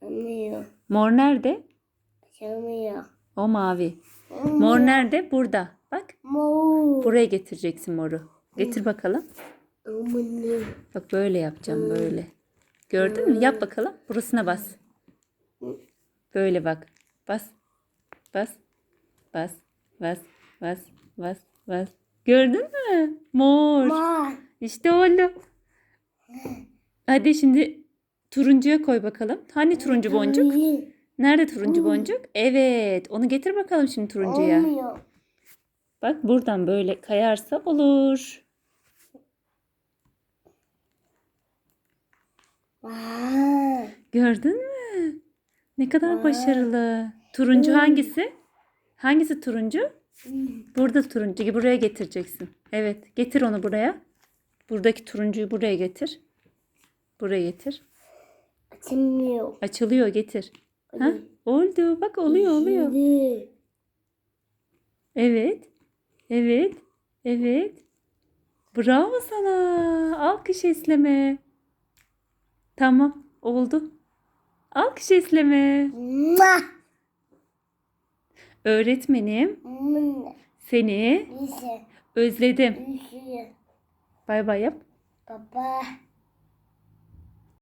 Olmuyor. Mor nerede? Olmuyor. O mavi. Mor nerede? Burada. Bak. Mor. Buraya getireceksin moru. Getir bakalım. Bak böyle yapacağım böyle. Gördün mü? Yap bakalım. Burasına bas. Böyle bak. Bas. Bas. Bas. Bas. Bas. Bas. Bas. Gördün mü? Mor. Mor. İşte oldu. Hadi şimdi turuncuya koy bakalım. Hani turuncu boncuk? Nerede turuncu boncuk? Evet. Onu getir bakalım şimdi turuncuya. Olmuyor. Bak buradan böyle kayarsa olur. Vay. Gördün mü? Ne kadar başarılı. Turuncu hangisi? Hangisi turuncu? Burada turuncu. Buraya getireceksin. Evet. Getir onu buraya. Buradaki turuncuyu buraya getir. Buraya getir. Açılmıyor. Açılıyor getir. Ha? Oldu. Bak oluyor oluyor. Şimdi. Evet. Evet. Evet. Bravo sana. Alkış esleme. Tamam. Oldu. Alkış esleme. Mua. Öğretmenim Mua. seni özledim. Bay bay yap. Baba.